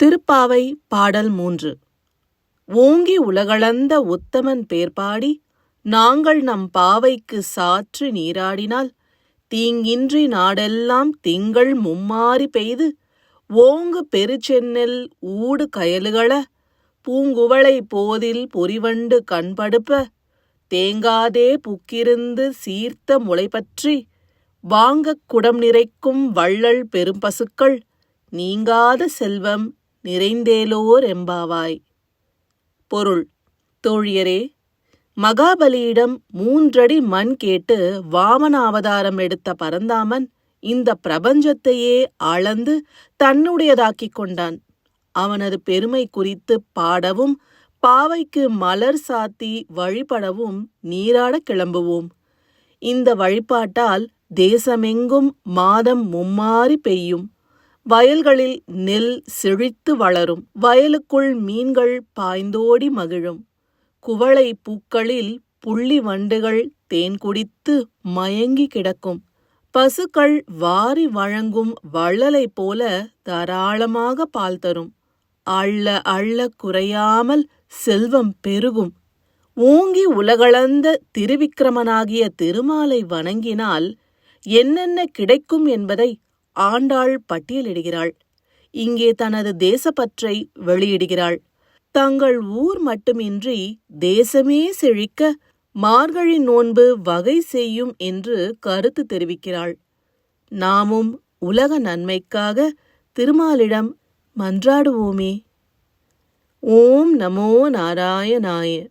திருப்பாவை பாடல் மூன்று. ஓங்கி உலகளந்த உத்தமன் பேர்பாடி நாங்கள் நம் பாவைக்கு சாற்று நீராடினால் தீங்கின்றி நாடெல்லாம் திங்கள் மும்மாறி பெய்து ஓங்கு பெருச்சென்னல் ஊடு கயலுகள பூங்குவளை போதில் பொறிவண்டு கண்படுப்ப தேங்காதே புக்கிருந்து சீர்த்த முளைபற்றி வாங்கக் குடம் நிறைக்கும் வள்ளல் பெரும்பசுக்கள் நீங்காத செல்வம் நிறைந்தேலோர் எம்பாவாய் பொருள். தோழியரே மகாபலியிடம் மூன்றடி மண் கேட்டு வாமன அவதாரம் எடுத்த பரந்தாமன் இந்த பிரபஞ்சத்தையே அளந்து தன்னுடையதாக்கிக் கொண்டான். அவனது பெருமை குறித்து பாடவும் பாவைக்கு மலர் சாத்தி வழிபடவும் நீராடக் கிளம்புவோம். இந்த வழிபாட்டால் தேசமெங்கும் மாதம் மும்மாறி பெய்யும். வயல்களில் நெல் செழித்து வளரும். வயலுக்குள் மீன்கள் பாய்ந்தோடி மகிழும். குவளை பூக்களில் புள்ளி வண்டுகள் தேன் குடித்து மயங்கி கிடக்கும். பசுக்கள் வாரி வழங்கும் வள்ளலைப் போல தாராளமாக பால் தரும். அள்ள அள்ள குறையாமல் செல்வம் பெருகும். ஓங்கி உலகளந்த திருவிக்கிரமனாகிய திருமாலை வணங்கினால் என்னென்ன கிடைக்கும் என்பதை ஆண்டாள் பட்டியலிடுகிறாள். இங்கே தனது தேசப்பற்றை வெளியிடுகிறாள். தங்கள் ஊர் மட்டுமின்றி தேசமே செழிக்க மார்கழி நோன்பு வகை செய்யும் என்று கருத்து தெரிவிக்கிறாள். நாமும் உலக நன்மைக்காக திருமாலிடம் மன்றாடுவோமே. ஓம் நமோ நாராயணாய